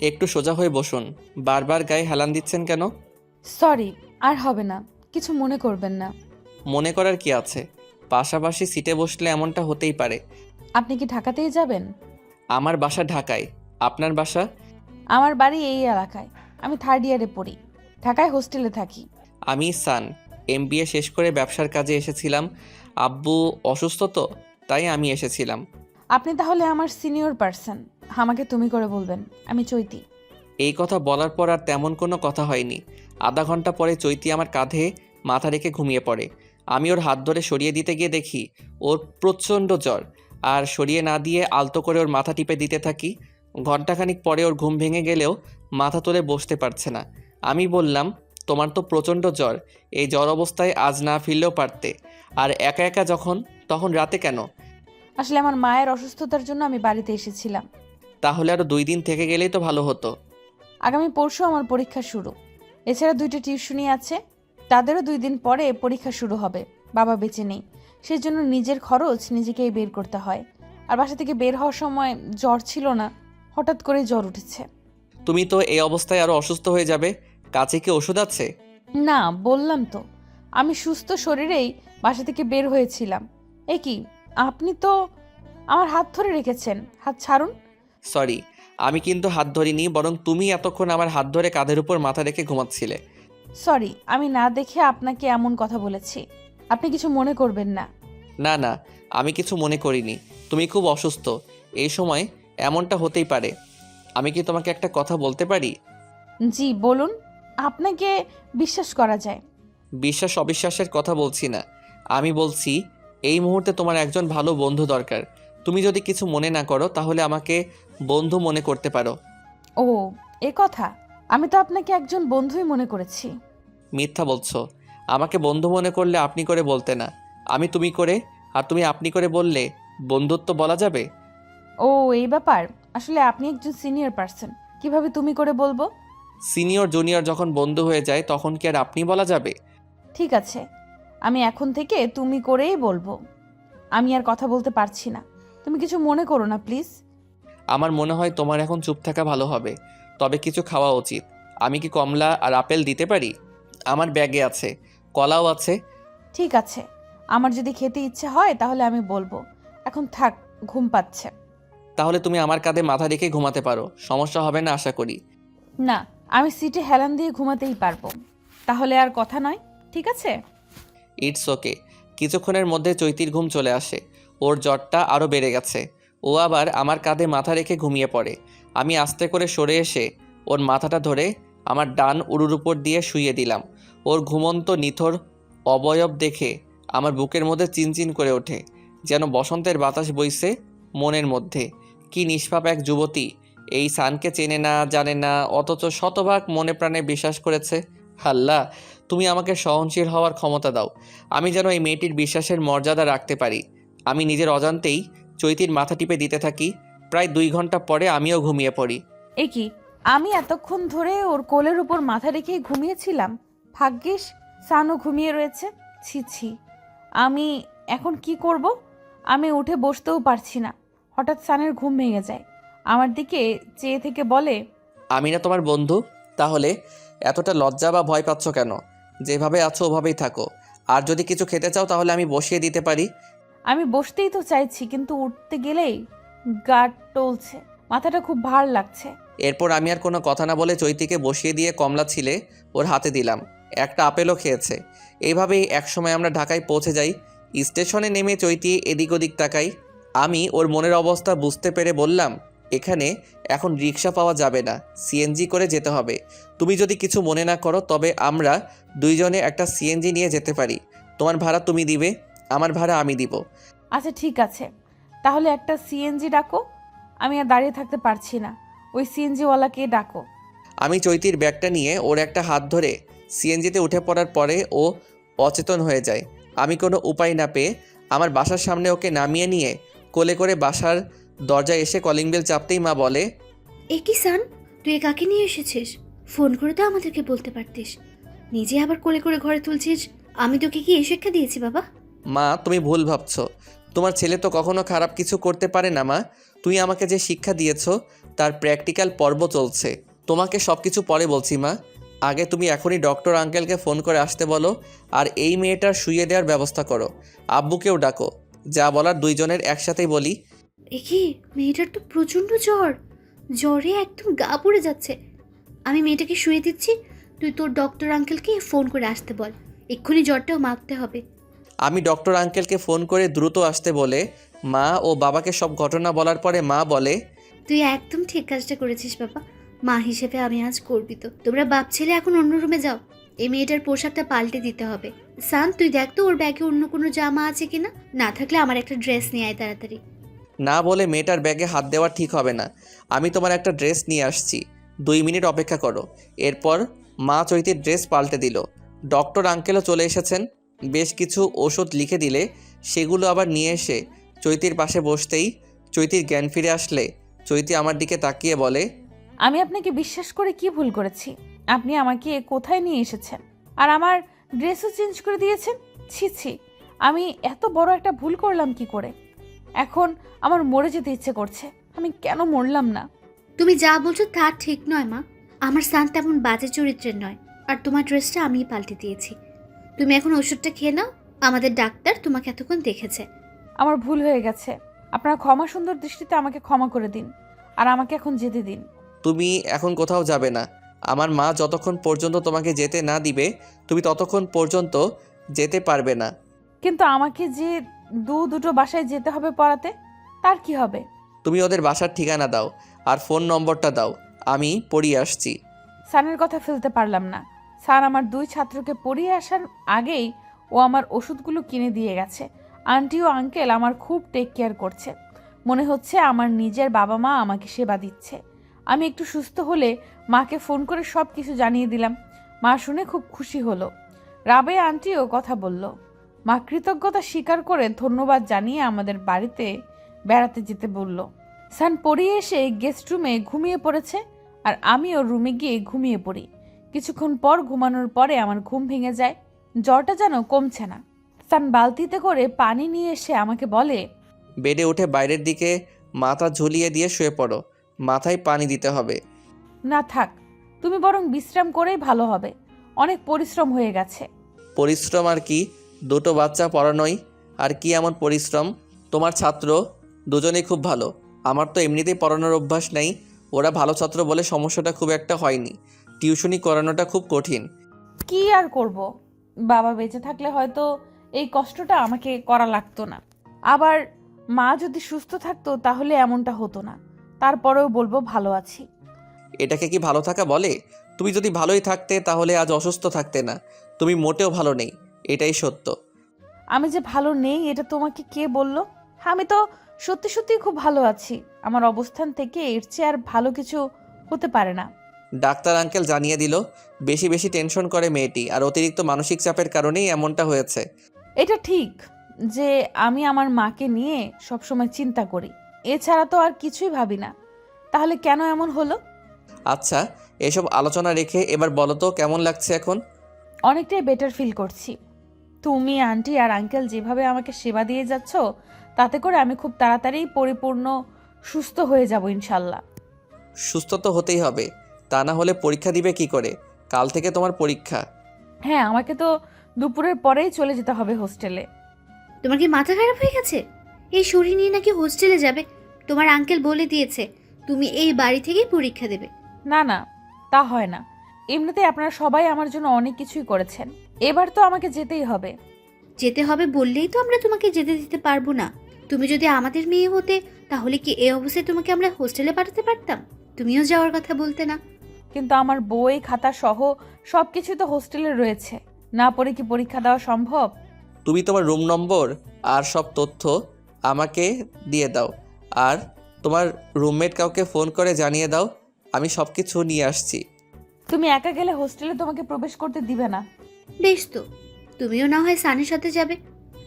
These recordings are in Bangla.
একটু সোজা হয়ে বসুন। বারবার গায়ে হেলান দিচ্ছেন কেন? সরি আর হবে না। কিছু মনে করবেন না। মনে করার কি আছে? পাশাপাশি সিটে বসলে এমনটা হতেই পারে। আপনি কি ঢাকাতেই যাবেন? আমার বাসা ঢাকায়। আপনার বাসা? আমার বাড়ি এই এলাকায়। আমি থার্ড ইয়ারে পড়ি। ঢাকায় হোস্টেলে থাকি। আমি সান। এম শেষ করে ব্যবসার কাজে এসেছিলাম। আব্বু অসুস্থ তো তাই আমি এসেছিলাম। আপনি তাহলে আমার সিনিয়র পার্সন আমাকে তুমি করে বলবেন আমি চৈতি। এই কথা বলার পর আর তেমন কোনো কথা হয়নি। আধা ঘণ্টা পরে চৈতি আমার কাঁধে মাথা রেখে ঘুমিয়ে পড়ে। আমি ওর হাত ধরে সরিয়ে দিতে গিয়ে দেখি ওর প্রচণ্ড জ্বর। আর সরিয়ে না দিয়ে আলতো করে ওর মাথা টিপে দিতে থাকি ঘন্টাখানিক পরে ওর ঘুম ভেঙে গেলেও মাথা তুলে বসতে পারছে না। আমি বললাম তোমার তো প্রচণ্ড জ্বর এই জ্বর অবস্থায় আজ না ফিরলেও পারতে। আর একা একা যখন তখন রাতে কেন? আসলে আমার মায়ের অসুস্থতার জন্য আমি বাড়িতে এসেছিলাম। তাহলে আরও দুই দিন থেকে গেলেই তো ভালো হতো। আগামী পরশু আমার পরীক্ষা শুরু। এছাড়া দুইটা টিউশনি আছে। তাদেরও দুই দিন পরে পরীক্ষা শুরু হবে। বাবা বেঁচে নেই। সেই জন্য নিজের খরচ নিজেকেই বের করতে হয়। আর বাসা থেকে বের হওয়ার সময় জ্বর ছিল না। হঠাৎ করে জ্বর উঠেছে। তুমি তো এই অবস্থায় আরও অসুস্থ হয়ে যাবে। কাছে কি ওষুধ আছে? না বললাম তো। আমি সুস্থ শরীরেই বাসা থেকে বের হয়েছিলাম। এ কি আপনি তো আমার হাত ধরে রেখেছেন। হাত ছাড়ুন। সরি আমি কিন্তু হাত ধরিনি বরং তুমি এতক্ষণ আমার হাত ধরে কাঁধের উপর মাথা রেখে ঘুমাচ্ছিলে। সরি আমি না দেখে আপনাকে এমন কথা বলেছি। আপনি কিছু মনে করবেন না। না না আমি কিছু মনে করিনি। তুমি খুব অসুস্থ। এই সময় এমনটা হতেই পারে। আমি কি তোমাকে একটা কথা বলতে পারি? জি বলুন। আপনাকে বিশ্বাস করা যায়। বিশ্বাস অবিশ্বাসের কথা বলছি না। আমি বলছি এই মুহূর্তে তোমার একজন ভালো বন্ধু দরকার। তুমি যদি কিছু মনে না করো তাহলে আমাকে বন্ধু মনে করতে পারো। ও এ কথা। আমি তো আপনাকে একজন বন্ধুই মনে করেছি। মিথ্যা বলছো। আমাকে বন্ধু মনে করলে আপনি করে বলতে না। আমি তুমি করে আর তুমি আপনি করে বললে বন্ধুত্ব বলা যাবে? ও এই ব্যাপার? আসলে আপনি একজন সিনিয়র পার্সন। কীভাবে তুমি করে বলব? সিনিয়র জুনিয়র যখন বন্ধু হয়ে যায় তখন কি আর আপনি বলা যাবে? ঠিক আছে। আমি এখন থেকে তুমি করেই বলব। আমি আর কথা বলতে পারছি না। তুমি কিছু মনে করো না প্লিজ। আমার মনে হয় তোমার এখন চুপ থাকা ভালো হবে। তবে কিছু খাওয়া উচিত। আমি কি কমলা আর আপেল দিতে পারি? আমার ব্যাগে আছে। কলাও আছে। ঠিক আছে। আমার যদি খেতে ইচ্ছে হয় তাহলে আমি বলব। এখন থাক ঘুম পাচ্ছে। তাহলে তুমি আমার কাঁধে মাথা রেখে ঘুমাতে পারো। সমস্যা হবে না আশা করি। না আমি সিটে হেলান দিয়ে ঘুমাতেই পারব। তাহলে আর কথা নয় ঠিক আছে? ইটস ওকে কিছুক্ষণের মধ্যে চৈতির ঘুম চলে আসে। ওর জ্বরটা আরও বেড়ে গেছে। ও আবার আমার কাঁধে মাথা রেখে ঘুমিয়ে পড়ে। আমি আস্তে করে সরে এসে ওর মাথাটা ধরে আমার ডান উড়ুর উপর দিয়ে শুইয়ে দিলাম। ওর ঘুমন্ত নিথর অবয়ব দেখে আমার বুকের মধ্যে চিনচিন করে ওঠে, যেন বসন্তের বাতাস বইছে মনের মধ্যে। কি নিষ্পাপ এক যুবতী, এই সানকে চেনে না, জানে না, অথচ শতভাগ মনে প্রাণে বিশ্বাস করেছে আল্লাহ তুমি আমাকে সহনশীল হওয়ার ক্ষমতা দাও। আমি যেন এই মেয়েটির বিশ্বাসের মর্যাদা রাখতে পারি। আমি নিজের অজান্তেই চৈতির মাথা টিপে দিতে থাকি প্রায় দুই ঘণ্টা পরে আমিও ঘুমিয়ে পড়ি। এ কি আমি এতক্ষণ ধরে ওর কোলের উপর মাথা রেখেই ঘুমিয়েছিলাম? ভাগ্যিস সানও ঘুমিয়ে রয়েছে। ছি ছি। আমি এখন কি করব? আমি উঠে বসতেও পারছি না। হঠাৎ সানের ঘুম ভেঙে যায়। আমার দিকে চেয়ে থেকে বলে আমি না তোমার বন্ধু তাহলে এতটা লজ্জা বা ভয় পাচ্ছ কেন? যেভাবে আছো ওভাবেই থাকো। আর যদি কিছু খেতে চাও তাহলে আমি বসিয়ে দিতে পারি। আমি বসতেই তো চাইছি, কিন্তু উঠতে গেলেই গাট টলছে, মাথাটা খুব ভার লাগছে। এরপর আমি আর কোনো কথা না বলে চৈতিকে বসিয়ে দিয়ে কমলা ছিলে ওর হাতে দিলাম। একটা আপেলও খেয়েছে। এইভাবেই একসময় আমরা ঢাকায় পৌঁছে যাই। স্টেশনে নেমে চৈতি এদিক ওদিক তাকাই। আমি ওর মনের অবস্থা বুঝতে পেরে বললাম, এখানে এখন রিক্সা পাওয়া যাবে না সিএনজি করে যেতে হবে। তুমি যদি কিছু মনে না করো, তবে আমরা দুইজনে একটা সিএনজি নিয়ে যেতে পারি। তোমার ভাড়া তুমি দিবে? আমার ভাড়া আমি দিব। আচ্ছা ঠিক আছে। তাহলে একটা সিএনজি ডাকো। আমি আর দাঁড়িয়ে থাকতে পারছি না। ওই সিএনজিওয়ালাকে ডাকো। আমি চৈতির ব্যাগটা নিয়ে ওর একটা হাত ধরে সিএনজিতে উঠে পড়ার পরে ও অচেতন হয়ে যায়। আমি কোনো উপায় না পেয়ে আমার বাসার সামনে ওকে নামিয়ে নিয়ে কোলে করে বাসার দরজায় এসে কলিং বেল চাপতেই মা বলে এ কি সান? তুই এ কাকে নিয়ে এসেছিস? ফোন করে তো আমাদেরকে বলতে পারতিস। নিজে আবার কোলে করে ঘরে তুলছিস? আমি তোকে কি এ শিক্ষা দিয়েছি বাবা? মা, তুমি ভুল ভাবছ। তোমার ছেলে তো কখনো খারাপ কিছু করতে পারে না, মা। তুই আমাকে যে শিক্ষা দিয়েছ, তার প্র্যাকটিক্যাল পর্ব চলছে। তোমাকে সব কিছু পরে বলছি, মা। আগে তুমি এখনই ডক্টর আঙ্কেলকে ফোন করে আসতে বলো, আর এই মেয়েটার শুয়ে দেওয়ার ব্যবস্থা করো। আব্বুকেও ডাকো। যা বলার দুইজনের একসাথেই বলি। কি মেয়েটার তো প্রচণ্ড জ্বর। জ্বরে একদম গা পড়ে যাচ্ছে। আমি মেয়েটাকে শুয়ে দিচ্ছি, তুই তোর ডক্টর আঙ্কেলকে ফোন করে আসতে বল। এক্ষুনি জ্বরটাও মাপতে হবে। আমি ডক্টর আঙ্কেলকে ফোন করে দ্রুত আসতে বলে মা ও বাবাকে সব ঘটনা বলার পরে মা বলে তুই একদম ঠিক কাজটা করেছিস বাবা। মা হিসেবে আমি আজ গর্বিত। তোমরা বাপ ছেলে এখন অন্য রুমে যাও। এই মেয়েটার পোশাকটা পাল্টে দিতে হবে। সান তুই দেখ তো ওর ব্যাগে অন্য কোনো জামা আছে কিনা। না থাকলে আমার একটা ড্রেস নিয়ে আয় তাড়াতাড়ি। না বলে মেয়েটার ব্যাগে হাত দেওয়া ঠিক হবে না। আমি তোমার একটা ড্রেস নিয়ে আসছি। দুই মিনিট অপেক্ষা করো। এরপর মা চৈতির ড্রেস পাল্টে দিল। ডক্টর আঙ্কেলও চলে এসেছেন। বেশ কিছু ওষুধ লিখে দিলে সেগুলো আবার নিয়ে এসে চৈতির পাশে বসতেই চৈতির জ্ঞান ফিরে আসলে। চৈতি আমার দিকে তাকিয়ে বলে আমি আপনাকে বিশ্বাস করে কি ভুল করেছি? আপনি আমাকে কোথায় নিয়ে এসেছেন? আর আমার ড্রেসও চেঞ্জ করে দিয়েছেন? ছি ছি আমি এত বড় একটা ভুল করলাম কি করে? এখন আমার মরে যেতে ইচ্ছে করছে। আমি কেন মরলাম না? তুমি যা বলছো তা ঠিক নয় মা। আমার সান তেমন বাজে চরিত্রের নয়। আর তোমার ড্রেসটা আমিই পাল্টে দিয়েছি। তুমি এখন ওষুধটা খেয়ে নাও। আমাদের ডাক্তার তোমাকে এতক্ষণ দেখেছে। আমার ভুল হয়ে গেছে। আপনার ক্ষমা সুন্দর দৃষ্টিতে আমাকে ক্ষমা করে দিন। আর আমাকে এখন যেতে দিন। তুমি এখন কোথাও যাবে না। আমার মা যতক্ষণ পর্যন্ত তোমাকে যেতে না দিবে তুমি ততক্ষণ পর্যন্ত যেতে পারবে না। কিন্তু আমাকে যে দু দুটো বাসায় যেতে হবে পড়াতে তার কি হবে? তুমি ওদের বাসার ঠিকানা দাও আর ফোন নম্বরটা দাও। আমি পড়িয়ে আসছি। সানের কথা ফেলতে পারলাম না। স্যার আমার দুই ছাত্রকে পড়িয়ে আসার আগেই ও আমার ওষুধগুলো কিনে দিয়ে গেছে। আন্টি ও আঙ্কেল আমার খুব টেক কেয়ার করছে। মনে হচ্ছে আমার নিজের বাবা মা আমাকে সেবা দিচ্ছে। আমি একটু সুস্থ হলে মাকে ফোন করে সব কিছু জানিয়ে দিলাম। মা শুনে খুব খুশি হলো। রাবে আন্টিও কথা বলল, মা কৃতজ্ঞতা স্বীকার করে ধন্যবাদ জানিয়ে আমাদের বাড়িতে বেড়াতে যেতে বলল। সান পড়িয়ে এসে গেস্ট রুমে ঘুমিয়ে পড়েছে আর আমিও রুমে গিয়ে ঘুমিয়ে পড়ি। কিছুক্ষণ পর ঘুমানোর পরে আমার ঘুম ভেঙে যায়। জ্বরটা যেন কমছে না। সান বালতিতে করে পানি নিয়ে এসে আমাকে বলে বেডে উঠে বাইরের দিকে মাথা ঝুলিয়ে দিয়ে শুয়ে পড়ো। মাথায় পানি দিতে হবে। না থাক তুমি বরং বিশ্রাম করেই ভালো হবে। অনেক পরিশ্রম হয়ে গেছে। পরিশ্রম আর কি? দুটো বাচ্চা পড়ানোই? আর কি এমন পরিশ্রম? তোমার ছাত্র দুজনেই খুব ভালো। আমার তো এমনিতেই পড়ানোর অভ্যাস নেই। ওরা ভালো ছাত্র বলে সমস্যাটা খুব একটা হয়নি। টিউশনি করানোটা খুব কঠিন। কি আর করব? বাবা বেঁচে থাকলে হয়তো এই কষ্টটা আমাকে করা লাগতো না। আবার মা যদি সুস্থ থাকতো তাহলে এমনটা হতো না। তারপরেও বলব ভালো আছি। এটাকে কি ভালো থাকা বলে? তুমি যদি ভালোই থাকতে তাহলে আজ অসুস্থ থাকতে না। তুমি মোটেও ভালো নেই। এটাই সত্য। আমি যে ভালো নেই এটা তোমাকে কে বলল? আমি তো সত্যি সত্যি খুব ভালো আছি। আমার অবস্থান থেকে এর চেয়ে আর ভালো কিছু হতে পারে না। ডাক্তার আঙ্কেল জানিয়ে দিল বেশি বেশি টেনশন করে মেয়েটি আর অতিরিক্ত মানসিক চাপের কারণেই এমনটা হয়েছে। এটা ঠিক যে আমি আমার মাকে নিয়ে সবসময় চিন্তা করি। এছাড়া তো আর কিছুই ভাবি না। তাহলে কেন এমন হলো? আচ্ছা এসব আলোচনা রেখে এবার বলো তো কেমন লাগছে এখন? অনেকটাই বেটার ফিল করছি। তুমি আন্টি আর আঙ্কেল যেভাবে আমাকে সেবা দিয়ে যাচ্ছ তাতে করে আমি খুব তাড়াতাড়ি পরিপূর্ণ সুস্থ হয়ে যাব ইনশাল্লাহ। সুস্থ তো হতেই হবে। তা না হলে পরীক্ষা দিবে কি করে? কাল থেকে তোমার পরীক্ষা। হ্যাঁ আমাকে তো দুপুরের পরেই চলে যেতে হবে হোস্টেলে। তোমার কি মাথা খারাপ হয়ে গেছে? এই শরীর নিয়ে নাকি হোস্টেলে যাবে। তোমার আঙ্কেল বলে দিয়েছে তুমি এই বাড়ি থেকেই পরীক্ষা দেবে। না না তা হয় না। এমনিতেই আপনারা সবাই আমার জন্য অনেক কিছুই করেছেন। এবার তো আমাকে যেতেই হবে। যেতে হবে বললেই তো আমরা তোমাকে যেতে দিতে পারব না। তুমি যদি আমাদের মেয়ে হতে তাহলে কি এই অবস্থায় তোমাকে আমরা হোস্টেলে পাঠাতে পারতাম? তুমিও যাওয়ার কথা বলতে না। কিন্তু আমার বই খাতা সহ সব কিছু তো হোস্টেলে রয়েছে। না পড়ে কি পরীক্ষা দেওয়া সম্ভব? তুমি তোমার রুম নম্বর আর সব তথ্য আমাকে দিয়ে দাও। আর তোমার রুমমেট কাউকে ফোন করে জানিয়ে দাও আমি সব কিছু নিয়ে আসছি। তুমি একা গেলে হোস্টেলে তোমাকে প্রবেশ করতে দিবে না। বেশ তো। তুমিও না হয় সানের সাথে যাবে।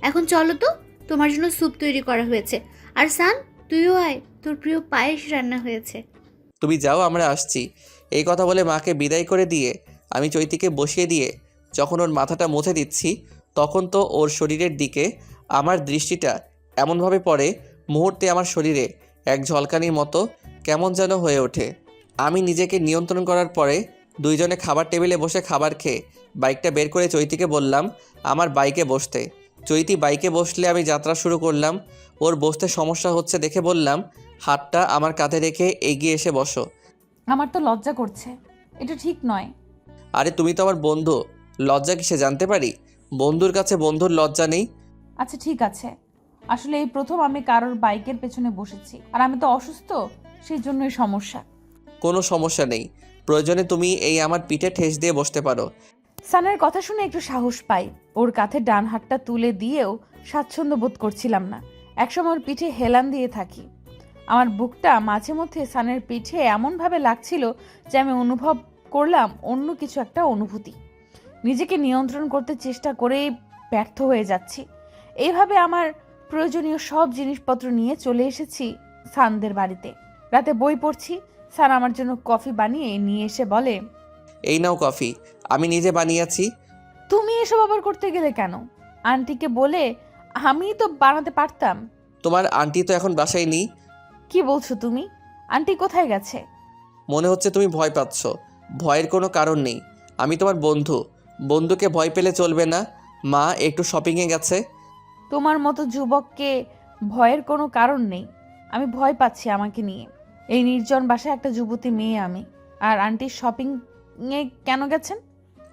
এখন চলো তো তোমার জন্য স্যুপ তৈরি করা হয়েছে। আর সান তুইও আয় তোর প্রিয় পায়েস রান্না হয়েছে। তুমি যাও আমরা আসছি। এই কথা বলে মাকে বিদায় করে দিয়ে আমি চৈতিকে বসিয়ে দিয়ে যখন ওর মাথাটা মুছে দিচ্ছি, তখন তো ওর শরীরের দিকে আমার দৃষ্টিটা এমনভাবে পড়ে, মুহূর্তে আমার শরীরে এক ঝলকানির মতো কেমন যেন হয়ে ওঠে। আমি নিজেকে নিয়ন্ত্রণ করার পরে দুইজনে খাবার টেবিলে বসে খাবার খেয়ে বাইকটা বের করে চৈতিকে বললাম, আমার বাইকে বসতে। চৈতি বাইকে বসলে আমি যাত্রা শুরু করলাম। ওর বসতে সমস্যা হচ্ছে দেখে বললাম, হাতটা আমার কাঁধে রেখে এগিয়ে এসে বসো। আমার তো লজ্জা করছে। এটা ঠিক নয়। আরে তুমি তো আমার বন্ধু। লজ্জা কিসে জানতে পারি? বন্ধুর কাছে বন্ধুর লজ্জা নেই? আচ্ছা ঠিক আছে। আসলে এই প্রথম আমি কারোর বাইকের পেছনে বসেছি। আর আমি তো অসুস্থ সেই জন্যই সমস্যা। কোনো সমস্যা নেই। প্রয়োজনে তুমি এই আমার পিঠে ঠেস দিয়ে বসতে পারো। সানের কথা শুনে একটু সাহস পাই। ওর কাঁধে ডান হাতটা তুলে দিয়েও স্বাচ্ছন্দ্য বোধ করছিলাম না। একসময় ওর পিঠে হেলান দিয়ে থাকি। আমার বুকটা মাঝে মধ্যে সানের পিঠে এমনভাবে লাগছিল যে আমি অনুভব করলাম অন্য কিছু একটা অনুভূতি। নিজেকে নিয়ন্ত্রণ করতে চেষ্টা করেই ব্যর্থ হয়ে যাচ্ছি। এইভাবে আমার প্রয়োজনীয় সব জিনিসপত্র নিয়ে চলে এসেছি সানদের বাড়িতে। রাতে বই পড়ছি সান আমার জন্য কফি বানিয়ে নিয়ে এসে বলে এই নাও কফি আমি নিজে বানিয়েছি। তুমি এসব আবার করতে গেলে কেন? আন্টিকে বলে আমি তো বানাতে পারতাম। তোমার আন্টি তো এখন বাসায় নেই কি বলছো তুমি? আন্টি কোথায় গেছে? মনে হচ্ছে তুমি ভয় পাচ্ছ। ভয়ের কোনো কারণ নেই। আমি তোমার বন্ধু। বন্ধুকে ভয় পেলে চলবে না। মা একটু শপিংয়ে গেছে। তোমার মতো যুবককে ভয়ের কোনো কারণ নেই। আমি ভয় পাচ্ছি আমাকে নিয়ে। এই নির্জন বাসায় একটা যুবতী মেয়ে আমি। আর আন্টি শপিং এ কেন গেছেন?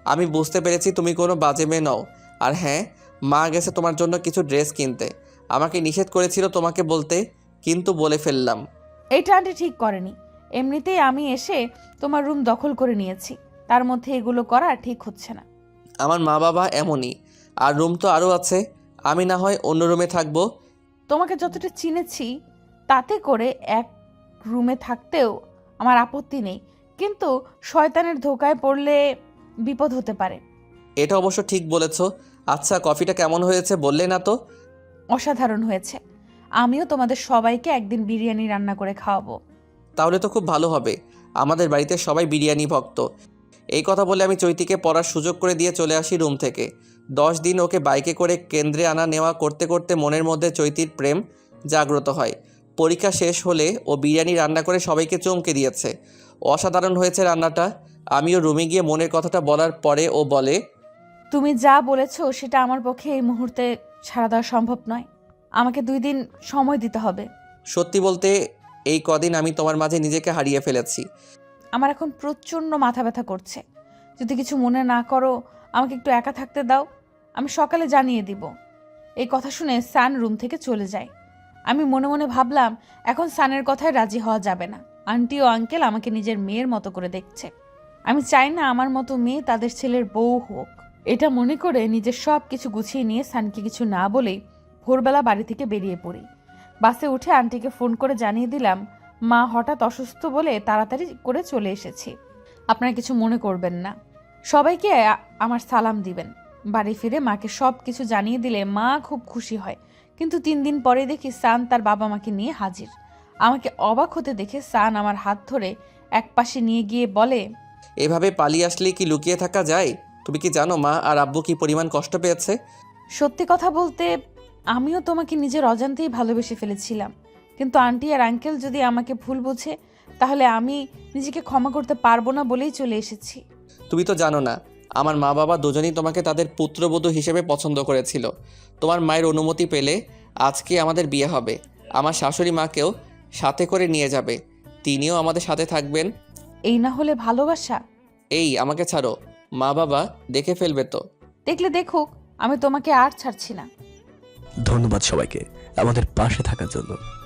আমি বুঝতে পেরেছি তুমি কোনো বাজে মেয়ে নও। আর হ্যাঁ মা গেছে তোমার জন্য কিছু ড্রেস কিনতে। আমাকে নিষেধ করেছিল তোমাকে বলতে। কিন্তু বলে ফেললাম। এইটা আন্টি ঠিক করেনি। এমনিতেই আমি এসে তোমার রুম দখল করে নিয়েছি। তার মধ্যে এগুলো করা ঠিক হচ্ছে না। আমার মা বাবা এমনই। আর রুম তো আরও আছে। আমি না হয় অন্য রুমে থাকব। তোমাকে যতটা চিনেছি তাতে করে এক রুমে থাকতেও আমার আপত্তি নেই। কিন্তু শয়তানের ধোকায় পড়লে বিপদ হতে পারে। এটা অবশ্য ঠিক বলেছ। আচ্ছা কফিটা কেমন হয়েছে বললে না তো? অসাধারণ হয়েছে। আমিও তোমাদের সবাইকে একদিন বিরিয়ানি রান্না করে খাওয়াবো। তাহলে তো খুব ভালো হবে। আমাদের বাড়িতে সবাই বিরিয়ানি ভক্ত। এই কথা বলে আমি চৈতিকে পড়ার সুযোগ করে দিয়ে চলে আসি রুম থেকে। দশ দিন ওকে বাইকে করে কেন্দ্রে আনা নেওয়া করতে করতে মনের মধ্যে চৈতির প্রেম জাগ্রত হয়। পরীক্ষা শেষ হলে ও বিরিয়ানি রান্না করে সবাইকে চমকে দিয়েছে। অসাধারণ হয়েছে রান্নাটা। আমিও রুমে গিয়ে মনের কথাটা বলার পরে ও বলে তুমি যা বলেছ সেটা আমার পক্ষে এই মুহূর্তে ছাড়া দেওয়া সম্ভব নয়। আমাকে দুই দিন সময় দিতে হবে। সত্যি বলতে এই কদিন আমি তোমার মাঝে নিজেকে হারিয়ে ফেলেছি। আমার এখন প্রচণ্ড মাথা ব্যথা করছে। যদি কিছু মনে না করো আমাকে একটু একা থাকতে দাও। আমি সকালে জানিয়ে দিব। এই কথা শুনে সান রুম থেকে চলে যায়। আমি মনে মনে ভাবলাম এখন সানের কথায় রাজি হওয়া যাবে না। আন্টি ও আঙ্কেল আমাকে নিজের মেয়ের মতো করে দেখছে। আমি চাই না আমার মতো মেয়ে তাদের ছেলের বউ হোক। এটা মনে করে নিজের সব কিছু গুছিয়ে নিয়ে সানকে কিছু না বলেই ভোরবেলা বাড়ি থেকে বেরিয়ে পড়ি। বাসে উঠে আন্টিকে ফোন করে জানিয়ে দিলাম মা হঠাৎ অসুস্থ বলে তাড়াতাড়ি করে চলে এসেছি। আপনারা কিছু মনে করবেন না। সবাইকে আমার সালাম দিবেন। বাড়ি ফিরে মাকে সব কিছু জানিয়ে দিলে মা খুব খুশি হয়। কিন্তু তিন দিন পরে দেখি সান তার বাবা মাকে নিয়ে হাজির। আমাকে অবাক হতে দেখে সান আমার হাত ধরে এক পাশে নিয়ে গিয়ে বলে এভাবে পালিয়ে আসলে কি লুকিয়ে থাকা যায়? তুমি কি জানো মা আর আব্বু কি পরিমাণ কষ্ট পেয়েছে? সত্যি কথা বলতে আমিও তোমাকে নিজের অজান্তেই ভালোবেসে ফেলেছিলাম। কিন্তু আন্টি আর আঙ্কেল যদি আমাকে ভুল বুঝে তাহলে আমি নিজেকে ক্ষমা করতে পারব না বলেই চলে এসেছি। তুমি তো জানো না আমার মা বাবা দুজনেই তোমাকে তাদের পুত্রবধূ হিসেবে পছন্দ করেছিল। তোমার মায়ের অনুমতি পেলে আজকে আমাদের বিয়ে হবে। আমার শাশুড়ি মাকেও সাথে করে নিয়ে যাবে। তিনিও আমাদের সাথে থাকবেন। এই না হলে ভালোবাসা? এই আমাকে ছাড়ো। মা বাবা দেখে ফেলবে তো। দেখলে দেখুক আমি তোমাকে আর ছাড়ছি না। ধন্যবাদ সবাইকে আমাদের পাশে থাকার জন্য।